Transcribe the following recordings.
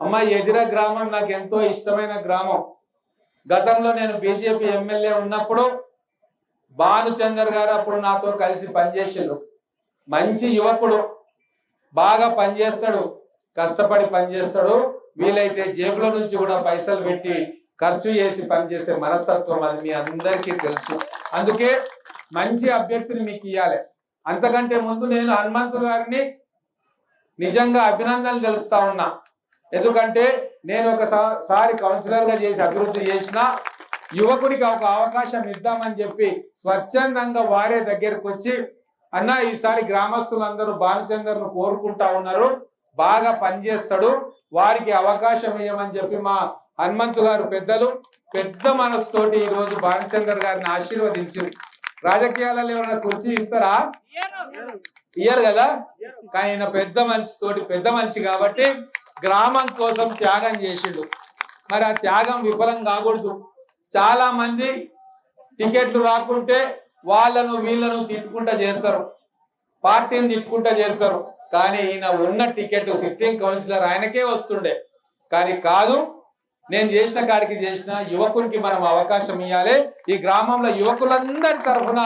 అమ్మ ఎదిర గ్రామం నాకు ఎంతో ఇష్టమైన గ్రామం. గతంలో నేను బీజేపీ ఎమ్మెల్యే ఉన్నప్పుడు భానుచందర్ గారు అప్పుడు నాతో కలిసి పనిచేసాడు. మంచి యువకుడు బాగా పనిచేస్తాడు కష్టపడి పనిచేస్తాడు. వీలైతే జేబులో నుంచి కూడా పైసలు పెట్టి ఖర్చు చేసి పనిచేసే మనస్తత్వం అది మీ అందరికీ తెలుసు. అందుకే మంచి అభ్యర్థిని మీకు ఇవ్వాలి అంతకంటే ముందు నేను హనుమంతు గారిని నిజంగా అభినందనలు తెలుపుతా ఉన్నా. ఎందుకంటే నేను ఒకసారి కౌన్సిలర్గా చేసి అభివృద్ధి చేసిన యువకుడికి ఒక అవకాశం ఇద్దామని చెప్పి స్వచ్ఛందంగా వారే దగ్గరకు వచ్చి అన్న ఈసారి గ్రామస్తులందరూ భానుచందర్ను కోరుకుంటా ఉన్నారు బాగా పనిచేస్తాడు వారికి అవకాశం ఇవ్వమని చెప్పి మా హనుమంతు గారు పెద్దలు పెద్ద మనసుతోటి ఈ రోజు భానుచందర్ గారిని ఆశీర్వదించారు. రాజకీయాలలో ఎవరైనా కుర్చీ ఇస్తారా? ఇయ్యరు. కదా? కానీ పెద్ద మనిషితోటి పెద్ద మనిషి కాబట్టి గ్రామం కోసం త్యాగం చేసిండు. మరి ఆ త్యాగం విఫలం కాకూడదు. చాలా మంది టికెట్లు రాకుంటే వాళ్ళను వీళ్ళను తిట్టుకుంటా చేరుతారు. పార్టీని తిట్టుకుంటా చేరుతారు. కానీ ఈయన ఉన్న టికెట్ సిట్టింగ్ కౌన్సిలర్ ఆయనకే వస్తుండే. కానీ కాదు నేను చేసిన కాడికి చేసిన యువకునికి మనం అవకాశం ఇవ్వాలి ఈ గ్రామంలో యువకులందరి తరఫున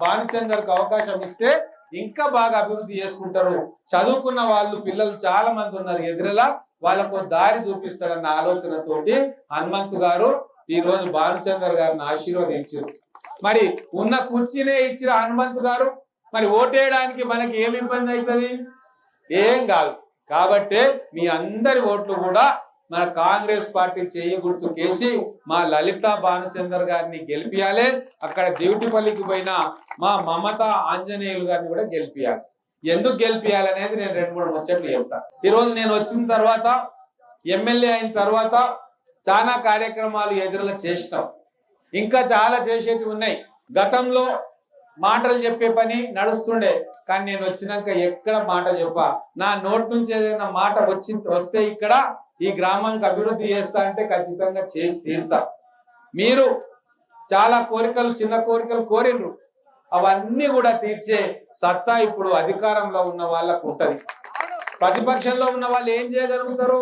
భానుచందర్కు అవకాశం ఇస్తే ఇంకా బాగా అభివృద్ధి చేసుకుంటారు. చదువుకున్న వాళ్ళు పిల్లలు చాలా మంది ఉన్నారు ఎదురలా. వాళ్ళకు దారి చూపిస్తాడన్న ఆలోచనతోటి హనుమంతు గారు ఈ రోజు భానుచందర్ గారిని ఆశీర్వదించారు. మరి ఉన్న కుర్చీనే ఇచ్చిన హనుమంతు గారు మరి ఓటేయడానికి మనకి ఏమి ఇబ్బంది అవుతుంది? ఏం కాదు. కాబట్టే మీ అందరి ఓట్లు కూడా మన కాంగ్రెస్ పార్టీ చేయి గుర్తు కేసి మా లలిత బాణచందర్ గారిని గెలిపియాలి. అక్కడ దేవిటిపల్లికి పోయిన మా మమత ఆంజనేయులు గారిని కూడా గెలిపియాలి. ఎందుకు గెలిపియాలి అనేది నేను రెండు మూడు ముచ్చట్లు చెప్తా. ఈ రోజు నేను వచ్చిన తర్వాత ఎమ్మెల్యే అయిన తర్వాత చాలా కార్యక్రమాలు ఎదురులో చేసినాం. ఇంకా చాలా చేసేటివి ఉన్నాయి. గతంలో మాటలు చెప్పే పని నడుస్తుండే కానీ నేను వచ్చినాక ఎక్కడ మాట చెప్ప? నా నోటి నుంచి ఏదైనా మాట వచ్చి వస్తే ఇక్కడ ఈ గ్రామానికి అభివృద్ధి చేస్తా అంటే ఖచ్చితంగా చేసి తీరుతా. మీరు చాలా కోరికలు చిన్న కోరికలు కోరిండ్రు. అవన్నీ కూడా తీర్చే సత్తా ఇప్పుడు అధికారంలో ఉన్న వాళ్ళకు ఉంటది. ప్రతిపక్షంలో ఉన్న వాళ్ళు ఏం చేయగలుగుతారు?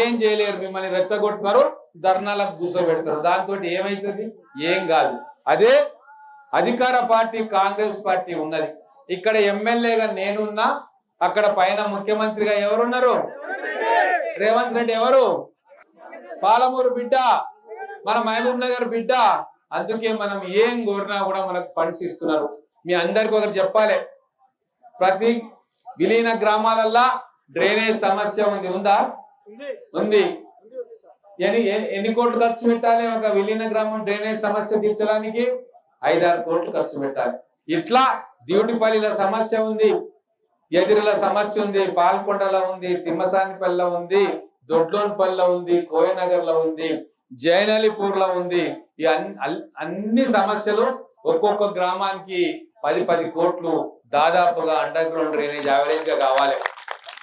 ఏం చేయలేరు. మిమ్మల్ని రెచ్చగొడతారు ధర్నాలకు కూర్చోబెడతారు దాంతో ఏమైతుంది? ఏం కాదు. అదే అధికార పార్టీ కాంగ్రెస్ పార్టీ ఉన్నది. ఇక్కడ ఎమ్మెల్యేగా నేనున్నా అక్కడ పైన ముఖ్యమంత్రిగా ఎవరున్నారు? రేవంత్ రెడ్డి ఎవరు? పాలమూరు బిడ్డ. మన మహబూబ్ నగర్ బిడ్డ. అందుకే మనం ఏం కోరినా కూడా మనకు ఫండ్స్ ఇస్తున్నారు. మీ అందరికి ఒకరు చెప్పాలి. ప్రతి విలీన గ్రామాలల్లా డ్రైనేజ్ సమస్య ఉంది. ఉందా? ఉంది. ఎన్ని ఎన్ని- ఎన్ని కోట్లు ఖర్చు పెట్టాలి ఒక విలీన గ్రామం డ్రైనేజ్ సమస్య తీర్చడానికి? ఐదారు కోట్లు ఖర్చు పెట్టాలి. ఇట్లా డ్యూటిపల్లిలో సమస్య ఉంది. ఎదిరిల సమస్య ఉంది పాల్కొండలో ఉంది తిమ్మసానిపల్లె ఉంది దొడ్లోన్పల్లిలో ఉంది కోయనగర్లో ఉంది జైనలిపూర్లో ఉంది. ఈ అన్- అల్- అన్ని సమస్యలు ఒక్కొక్క గ్రామానికి పది పది కోట్లు దాదాపుగా అండర్ గ్రౌండ్ డ్రైనేజ్ యావరేజ్గా కావాలి.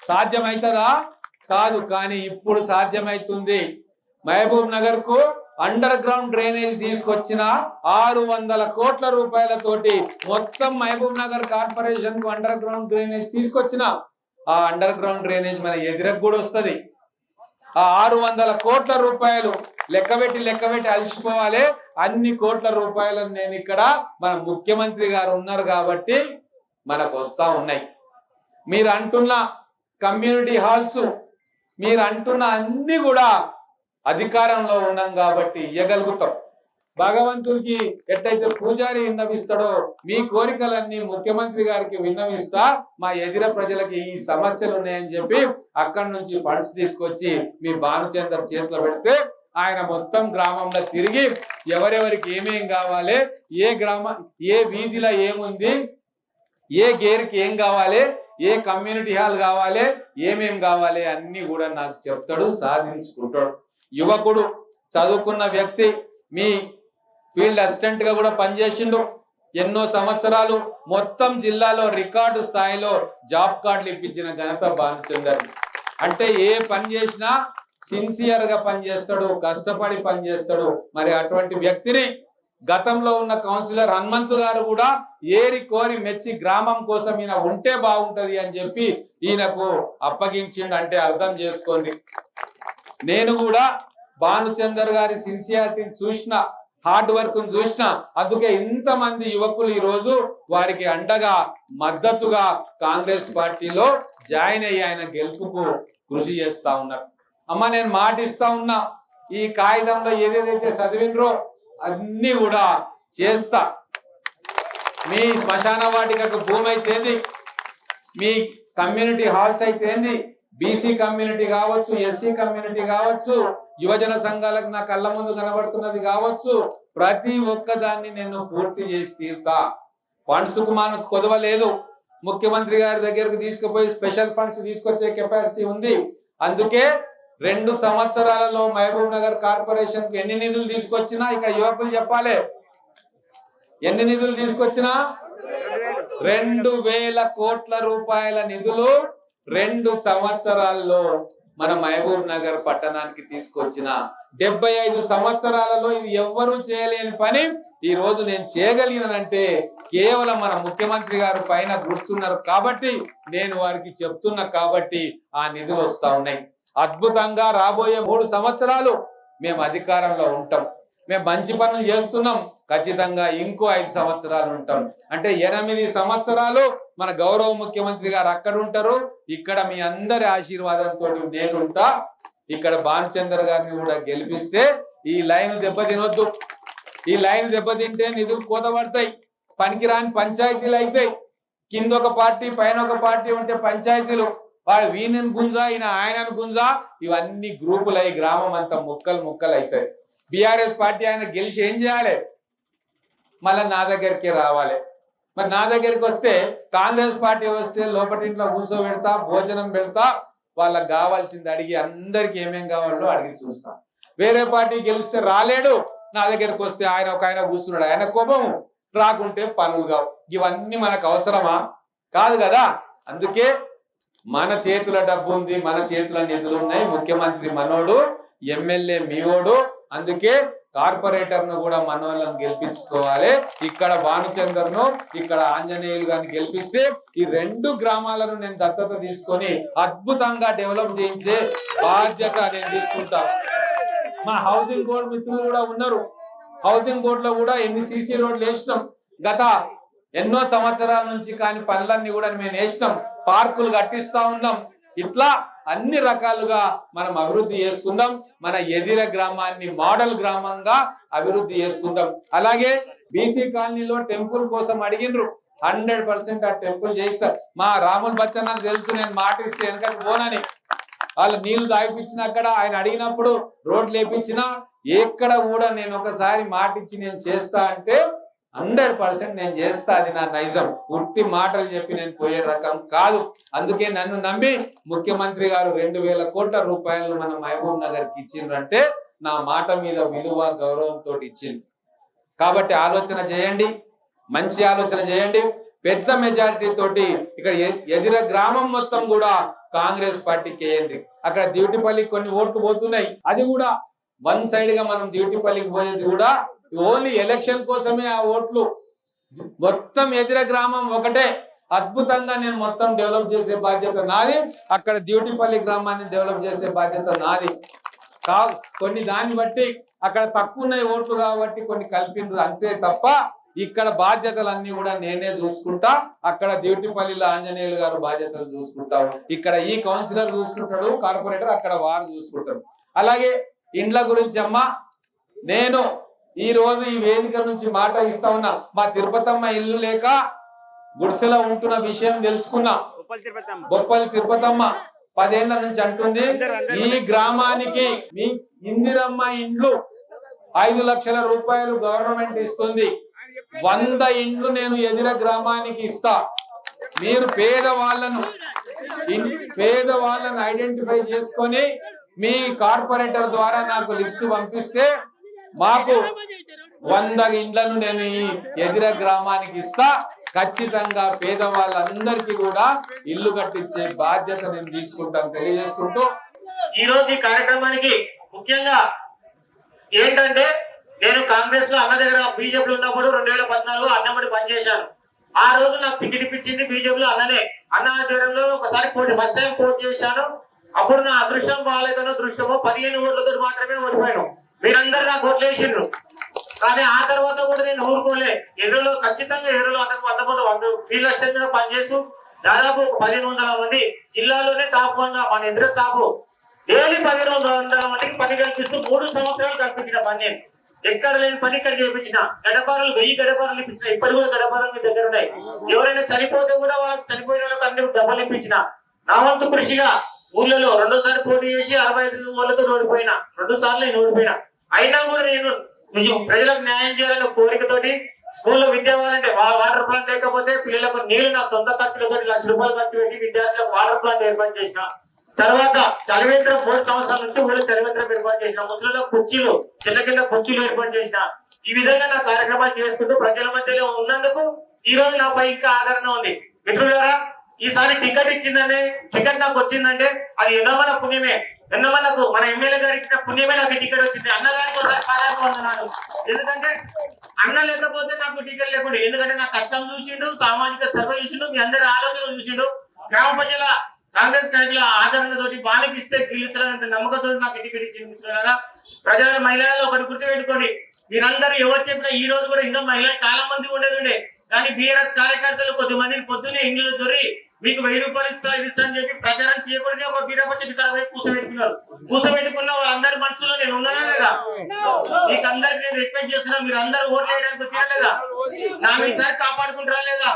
సాధ్యమవుతుందా కాదు కానీ ఇప్పుడు సాధ్యమవుతుంది మహబూబ్ నగర్కు అండర్ గ్రౌండ్ డ్రైనేజ్ తీసుకొచ్చిన ఆరు వందల కోట్ల రూపాయలతోటి మొత్తం మహబూబ్ నగర్ కార్పొరేషన్కు అండర్ గ్రౌండ్ డ్రైనేజ్ తీసుకొచ్చిన ఆ అండర్ గ్రౌండ్ డ్రైనేజ్ మన ఎదురకు కూడా వస్తుంది. ఆ ఆరు వందల కోట్ల రూపాయలు లెక్కబెట్టి లెక్కబెట్టి అలసిపోవాలి. అన్ని కోట్ల రూపాయలను నేను ఇక్కడ మన ముఖ్యమంత్రి గారు ఉన్నారు కాబట్టి మనకు వస్తా ఉన్నాయి. మీరు అంటున్న కమ్యూనిటీ హాల్స్ మీరు అంటున్న అన్ని కూడా అధికారంలో ఉన్నాం కాబట్టి ఇయ్యగలుగుతాం. భగవంతుడికి ఎట్టయితే పూజారి విన్నవిస్తాడో మీ కోరికలన్నీ ముఖ్యమంత్రి గారికి విన్నవిస్తా మా ఎదిర ప్రజలకి ఈ సమస్యలు ఉన్నాయని చెప్పి అక్కడి నుంచి ఫండ్స్ తీసుకొచ్చి మీ భానుచందర్ చేతిలో పెడితే ఆయన మొత్తం గ్రామంలో తిరిగి ఎవరెవరికి ఏమేం కావాలి ఏ గ్రామ ఏ వీధిలో ఏముంది ఏ గేర్కి ఏం కావాలి ఏ కమ్యూనిటీ హాల్ కావాలి ఏమేం కావాలి అన్ని కూడా నాకు చెప్తాడు సాధించుకుంటాడు. యువకుడు చదువుకున్న వ్యక్తి మీ ఫీల్డ్ అసిస్టెంట్గా కూడా పనిచేసిండు. ఎన్నో సంవత్సరాలు మొత్తం జిల్లాలో రికార్డు స్థాయిలో జాబ్ కార్డులు ఇప్పించిన ఘనత భానుచందర్. అంటే ఏ పని చేసినా సిన్సియర్గా పనిచేస్తాడు కష్టపడి పనిచేస్తాడు. మరి అటువంటి వ్యక్తిని గతంలో ఉన్న కౌన్సిలర్ హనుమంతు గారు కూడా ఏరి కోరి మెచ్చి గ్రామం కోసం ఈయన ఉంటే బాగుంటది అని చెప్పి ఈయనకు అప్పగించిండు. అంటే అర్థం చేసుకోండి. నేను కూడా భానుచందర్ గారి సిన్సియారిటీని చూసిన హార్డ్ వర్క్ చూసిన అందుకే ఇంతమంది యువకులు ఈ రోజు వారికి అండగా మద్దతుగా కాంగ్రెస్ పార్టీలో జాయిన్ అయ్యి ఆయన గెలుపుకు కృషి చేస్తా ఉన్నారు. అమ్మ నేను మాట ఇస్తా ఉన్నా ఈ కాగితంలో ఏదేదైతే చదివినరో అన్ని కూడా చేస్తా. మీ శ్మశాన వాటికకు భూమి అయితేంది మీ కమ్యూనిటీ హాల్స్ అయితేంది బీసీ కమ్యూనిటీ కావచ్చు ఎస్సీ కమ్యూనిటీ కావచ్చు యువజన సంఘాలకు నా కళ్ళ ముందు కనబడుతున్నది కావచ్చు. ప్రతి ఒక్క దాన్ని నేను పూర్తి చేసి తీరుతా. ఫండ్స్కు మనకు కొదవలేదు. ముఖ్యమంత్రి గారి దగ్గరకు తీసుకుపోయి స్పెషల్ ఫండ్స్ తీసుకొచ్చే కెపాసిటీ ఉంది. అందుకే రెండు సంవత్సరాలలో మహబూబ్ నగర్ కార్పొరేషన్కు ఎన్ని నిధులు తీసుకొచ్చినా ఇక్కడ యువకులు చెప్పాలి. ఎన్ని నిధులు తీసుకొచ్చినా? రెండు వేల కోట్ల రూపాయల నిధులు రెండు సంవత్సరాల్లో మన మహబూబ్ నగర్ పట్టణానికి తీసుకొచ్చిన డెబ్బై ఐదు సంవత్సరాలలో ఇది ఎవ్వరూ చేయలేని పని. ఈ రోజు నేను చేయగలిగినంటే కేవలం మన ముఖ్యమంత్రి గారు పైన గుర్తున్నారు కాబట్టి నేను వారికి చెప్తున్నా కాబట్టి ఆ నిధులు వస్తా ఉన్నాయి. అద్భుతంగా రాబోయే మూడు సంవత్సరాలు మేము అధికారంలో ఉంటాం. మేము మంచి పనులు చేస్తున్నాం. ఖచ్చితంగా ఇంకో ఐదు సంవత్సరాలు ఉంటాం. అంటే ఎనిమిది సంవత్సరాలు మన గౌరవ ముఖ్యమంత్రి గారు అక్కడ ఉంటారు. ఇక్కడ మీ అందరి ఆశీర్వాదంతో నేను ఉంటా ఇక్కడ భానుచంద్ర గారిని కూడా గెలిపిస్తే ఈ లైన్ దెబ్బతినొద్దు. ఈ లైన్ దెబ్బతింటే నిధులు కోత పడతాయి పనికిరాని పంచాయతీలు అయితాయి కింద ఒక పార్టీ పైన ఒక పార్టీ ఉంటే పంచాయతీలు. వాడు వీణని గుంజా ఈయన ఆయనను గుంజా. ఇవన్నీ గ్రూపులు అయి గ్రామం అంతా ముక్కలు ముక్కలు అవుతాయి బీఆర్ఎస్ పార్టీ ఆయన గెలిచి ఏం చేయాలి? మళ్ళీ నా దగ్గరికి రావాలి. మరి నా దగ్గరికి వస్తే కాంగ్రెస్ పార్టీ వస్తే లోపటింట్లో కూర్చోబెడతా భోజనం పెడతా వాళ్ళకి కావాల్సింది అడిగి అందరికి ఏమేం కావాలో అడిగి చూస్తా. వేరే పార్టీ గెలిస్తే రాలేడు. నా దగ్గరికి వస్తే ఆయన ఒక ఆయన కూర్చున్నాడు. ఆయన కోపము రాకుంటే పనులు కావు. ఇవన్నీ మనకు అవసరమా? కాదు కదా. అందుకే మన చేతుల డబ్బు ఉంది మన చేతుల నిధులు ఉన్నాయి. ముఖ్యమంత్రి మనోడు ఎమ్మెల్యే మీవోడు అందుకే కార్పొరేటర్ను కూడా మనోళ్ళని గెలిపించుకోవాలి. ఇక్కడ భానుచందర్ను ఇక్కడ ఆంజనేయులు గారిని గెలిపిస్తే ఈ రెండు గ్రామాలను నేను దత్తత తీసుకొని అద్భుతంగా డెవలప్ చేయించే బాధ్యత నేను తీసుకుంటా. మా హౌసింగ్ బోర్డు మిత్రులు కూడా ఉన్నారు. హౌసింగ్ బోర్డు లో కూడా ఎన్ని సీసీ రోడ్లు వేసినాం. గత ఎన్నో సంవత్సరాల నుంచి కాని పనులన్నీ కూడా మేము వేసినాం. పార్కులు కట్టిస్తా ఉన్నాం. ఇట్లా అన్ని రకాలుగా మనం అభివృద్ధి చేసుకుందాం. మన ఎదిర గ్రామాన్ని మోడల్ గ్రామంగా అభివృద్ధి చేసుకుందాం. అలాగే బీసీ కాలనీలో టెంపుల్ కోసం అడిగినరు హండ్రెడ్ పర్సెంట్ ఆ టెంపుల్ చేయిస్తారు. మా రాముల్ బచ్చన్ నాకు తెలుసు నేను మాట ఇస్తే వెనకకి పోనని. వాళ్ళు నీళ్ళు తాగిపించిన అక్కడ ఆయన అడిగినప్పుడు రోడ్లు వేపించిన ఎక్కడ కూడా నేను ఒకసారి మాటిచ్చి నేను చేస్తా అంటే హండ్రెడ్ పర్సెంట్ నేను చేస్తా అది నా నైజం. ఉట్టి మాటలు చెప్పి నేను పోయే రకం కాదు. అందుకే నన్ను నమ్మి ముఖ్యమంత్రి గారు రెండు వేల కోట్ల రూపాయలు మన మహబూబ్ నగర్కి ఇచ్చిండ్రంటే నా మాట మీద విలువ గౌరవంతో ఇచ్చింది కాబట్టి ఆలోచన చేయండి. మంచి ఆలోచన చేయండి. పెద్ద మెజారిటీ తోటి ఇక్కడ ఎదిర గ్రామం మొత్తం కూడా కాంగ్రెస్ పార్టీకి వేయండి అక్కడ డ్యూటీపల్లికి కొన్ని ఓట్లు పోతున్నాయి. అది కూడా వన్ సైడ్గా మనం డ్యూటీపల్లికి పోయేది కూడా ఓన్లీ ఎలక్షన్ కోసమే ఆ ఓట్లు. మొత్తం ఎదిర గ్రామం ఒకటే. అద్భుతంగా నేను మొత్తం డెవలప్ చేసే బాధ్యత నాది. అక్కడ డ్యూటీపల్లి గ్రామాన్ని డెవలప్ చేసే బాధ్యత నాది. కా కొన్ని దాన్ని బట్టి అక్కడ తక్కువ ఉన్నాయి ఓట్లు కాబట్టి కొన్ని కల్పిండ్రు అంతే తప్ప ఇక్కడ బాధ్యతలన్నీ కూడా నేనే చూసుకుంటా. అక్కడ డ్యూటీపల్లిలో ఆంజనేయులు గారు బాధ్యతలు చూసుకుంటారు. ఇక్కడ ఈ కౌన్సిలర్ చూసుకుంటాడు కార్పొరేటర్ అక్కడ వారు చూసుకుంటారు. అలాగే ఇండ్ల గురించి అమ్మ నేను ఈ రోజు ఈ వేదిక నుంచి మాట ఇస్తా ఉన్నా. మా తిరుపతమ్మ ఇల్లు లేక గుడిసెలో ఉంటున్న విషయం తెలుసుకున్నా. బొప్పలి తిరుపతమ్మ. పదేళ్ళ నుంచి అంటుంది. ఈ గ్రామానికి మీ ఇందిరమ్మ ఇండ్లు ఐదు లక్షల రూపాయలు గవర్నమెంట్ ఇస్తుంది. వంద ఇండ్లు నేను ఎదిర గ్రామానికి ఇస్తా. మీరు పేదవాళ్ళను ఇన్- పేదవాళ్ళను ఐడెంటిఫై చేసుకొని మీ కార్పొరేటర్ ద్వారా నాకు లిస్టు పంపిస్తే మాకు వంద ఇండ్లను నేను ఈ ఎదిర గ్రామానికి ఇస్తా. ఖచ్చితంగా పేదవాళ్ళందరికీ కూడా ఇల్లు కట్టించే బాధ్యత నేను తీసుకుంటాను తెలియజేసుకుంటూ. ఈ రోజు ఈ కార్యక్రమానికి ముఖ్యంగా ఏంటంటే నేను కాంగ్రెస్లో అన్న దగ్గర బీజేపీ ఉన్నప్పుడు రెండు వేల పద్నాలుగు అన్నముడి పనిచేశాను ఆ రోజు నాకు టికెట్ బీజేపీలో అన్ననే. అన్న ఆధ్వర్యంలో ఒకసారి పోటీ ఫస్ట్ టైం పోటీ చేశాను. అప్పుడు నా అదృష్టం బాగాలేదనో దృష్టమో పదిహేను ఓట్లతో మాత్రమే ఓడిపోయాను. మీరందరూ నాకు వదిలేసిండ్రు కానీ ఆ తర్వాత కూడా నేను ఊరుకోలే. ఎదురులో ఖచ్చితంగా ఎదురులో అతను వంద మంది వంద ఫీల్డ్ అసిస్టెంట్ మీద పనిచేస్తూ దాదాపు ఒక పదిహేను వందల మంది జిల్లాలోనే టాప్ వన్గా మన ఎదురు టాప్ డైలీ పదిహేను వందల మందికి పని కల్పిస్తూ మూడు సంవత్సరాలు కల్పించిన పని. నేను ఎక్కడ లేని పని ఇక్కడ చేయించిన. గడపారాలు వెయ్యి గడపారాలు ఇప్పించిన. ఇప్పటి కూడా గడపారాలు మీ దగ్గర ఉన్నాయి. ఎవరైనా చనిపోతే కూడా వాళ్ళకి చనిపోయిన వాళ్ళకి అన్ని డబ్బులు ఇప్పించిన. నా వంతు కృషిగా ఊళ్ళలో రెండోసారి పోటీ చేసి అరవై ఐదు ఓళ్ళతో ఓడిపోయినా రెండు సార్లు నేను ఓడిపోయినా అయినా కూడా నేను ప్రజలకు న్యాయం చేయాలనే కోరికతోటి స్కూల్లో విద్య అంటే వాటర్ ప్లాంట్ లేకపోతే పిల్లలకు నీళ్ళు నా సొంత ఖర్చులతో లక్ష రూపాయలు ఖర్చు పెట్టి విద్యార్థులకు వాటర్ ప్లాంట్ ఏర్పాటు చేసిన. తర్వాత చలివేంద్రం మూడు సంవత్సరాల నుంచి ఊళ్ళో చలివేంద్రం ఏర్పాటు చేసిన. ముసలిలో కుర్చీలు చిన్న కింద కుర్చీలు ఏర్పాటు చేసిన. ఈ విధంగా నా కార్యక్రమాలు చేసుకుంటూ ప్రజల మధ్యలో ఉన్నందుకు ఈ రోజు నాపై ఇంకా ఆదరణ ఉంది. మిత్రులారా ఈసారి టికెట్ ఇచ్చిందంటే టికెట్ నాకు వచ్చిందంటే అది ఎన్నో మన పుణ్యమే. ఎన్నో మనకు మన ఎమ్మెల్యే గారు ఇచ్చిన పుణ్యమే నాకు టికెట్ వచ్చింది. అన్నగారికి ఒకసారి ఎందుకంటే అన్న లేకపోతే నాకు టికెట్ లేకుండా. ఎందుకంటే నా కష్టం చూసిండు సామాజిక సర్వే చూసిండు మీ అందరి ఆలోచనలు చూసిండు. గ్రామ ప్రజల కాంగ్రెస్ నాయకుల ఆదరణతోటి బాలకి గెలుస్తారంటే నమ్మకంతో నాకు టికెట్ ఇచ్చింది మిత్రులారా. ప్రజల మహిళల్లో ఒకటి గుర్తుపెట్టుకోండి. మీరందరూ ఎవరు చెప్పినా ఈ రోజు కూడా ఇంకా మహిళలు చాలా మంది ఉండేది ఉండే. కానీ బీఆర్ఎస్ కార్యకర్తలు కొద్ది మందిని పొద్దునే ఇంట్లో దొరి మీకు వెయ్యి రూపాయలు ఇస్తా ఇది ఇస్తా అని చెప్పి ప్రచారం చేయకూడదు ఒక బీరపచ్చి ఇక్కడ పోయి కూర్చోబెట్టుకున్నారు కూర్చోబెట్టుకున్న వాళ్ళందరి మనసులో నేను ఉన్నానా లేదా? మీకు అందరికి నేను రిక్వెస్ట్ చేస్తున్నా మీరు అందరూ ఓట్లు వేయడానికి వచ్చారా లేదా నా ఈసారి కాపాడుకుంటారా లేదా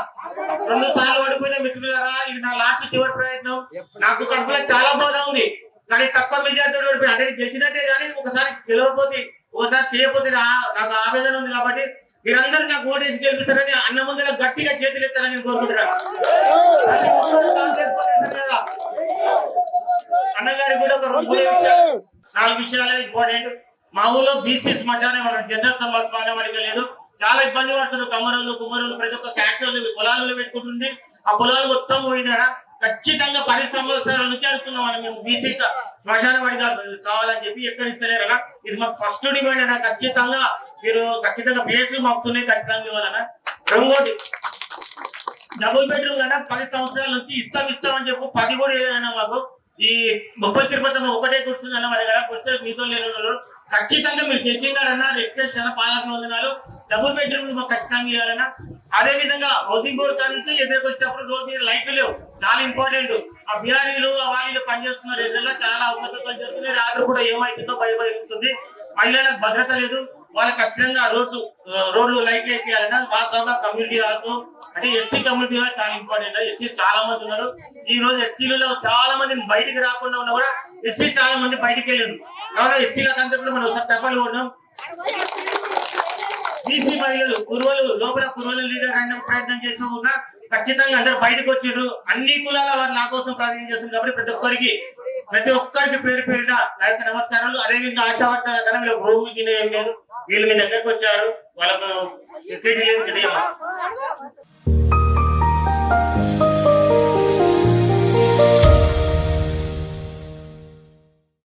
రెండు సార్లు ఓడిపోయిన మిత్రులారా ఇది నా లాస్ట్ చివరి ప్రయత్నం. నాకు కడుపులో చాలా బాధ ఉంది. కానీ తక్కువ మెజార్టీ ఓడిపోయి అంటే గెలిచినట్టే కానీ ఒకసారి గెలవకపోతే ఒకసారి చేయకపోతే నాకు ఆవేదన ఉంది కాబట్టి మీరందరూ నాకు ఓటేసి గెలిపిస్తారని అన్న ముందర గట్టిగా చేతులు ఎత్తారని నేను కోరుకుంటున్నాను. అన్నగారికి కూడా ఒక రెండు విషయాలు. నాలుగు విషయాలు ఇంపార్టెంట్. మా ఊళ్ళో బీసీ శ్మశానం వాళ్ళు జనరల్ శ్మశానం అడిగా లేదు. చాలా ఇబ్బంది పడుతున్నారు. కమ్మరులు కుమ్మరులు ప్రతి ఒక్క క్యాష్ పొలాలలో పెట్టుకుంటుంది. ఆ పొలాలు మొత్తం పోయినారా? ఖచ్చితంగా పది సంవత్సరాల నుంచి అడుగుతున్నాం మేము బీసీ శ్మశాన వాడిగా కావాలని చెప్పి ఎక్కడ ఇస్తలేరనా? ఇది మాకు ఫస్ట్ డిమాండ్ అయినా ఖచ్చితంగా మీరు ఖచ్చితంగా ప్లేస్ మాకు ఉన్నాయి ఖచ్చితంగా ఇవ్వాలన్నా. రెండోది డబుల్ బెడ్రూమ్ కన్నా పది సంవత్సరాల నుంచి ఇస్తాం ఇస్తాం అని చెప్పు. పది కూడా ఏదైనా మాకు. ఈ ముప్పై తిరుపతి ఒకటే కూర్చుందన్న మరి కదా కూర్చో మీతో లేని ఖచ్చితంగా మీరు తెచ్చిందారన్నా రిక్వెస్ట్ అన్న పాలక వందనాలు డబుల్ బెడ్రూమ్ మాకు ఖచ్చితంగా ఇవ్వాలన్నా. అదే విధంగా హౌసింగ్ బోర్డు కాడ నుంచి ఎదురుకు వచ్చేటప్పుడు రోడ్ మీద లైట్లు లేవు. చాలా ఇంపార్టెంట్ ఆ బిహారీలు ఆ వాళ్ళు పనిచేస్తున్నారు. ఎదురుగా చాలా అవకతవకలు జరుగుతున్నాయి. రాత్రి కూడా ఏమైతుందో భయపడుతుంది. మహిళలకు భద్రత లేదు. వాళ్ళకి ఖచ్చితంగా రోడ్లు రోడ్లు లైట్లు వేయాలన్నా వాస్తవంగా కమ్యూనిటీ హాల్స్ అంటే ఎస్సీ కమ్యూనిటీ హాల్ చాలా ఇంపార్టెంట్ ఎస్సీ చాలా మంది ఉన్నారు. ఈ రోజు ఎస్సీలలో చాలా మంది బయటికి రాకుండా ఉన్నా కూడా ఎస్సీ చాలా మంది బయటికి వెళ్ళిండు కావున ఎస్సీల కంటే కూడా మనం ఒకసారి టపాలు కొడదాం బీసీ మహిళలు కురువలు లోపల కురువల లీడర్ అయిన ప్రయత్నం చేసిన కూడా ఖచ్చితంగా అందరు బయటకు వచ్చారు అన్ని కులాల వారు నా కోసం ప్రార్థన చేస్తున్నారు కాబట్టి ప్రతి ఒక్కరికి ప్రతి ఒక్కరికి పేరు పేరున నా యొక్క నమస్కారాలు. అదేవిధంగా ఆశావర్తన కన్నా మీరు భూమి తినేయం లేదు. వీళ్ళు మీ దగ్గరకు వచ్చారు? వాళ్ళకు ఫెసిలిటీ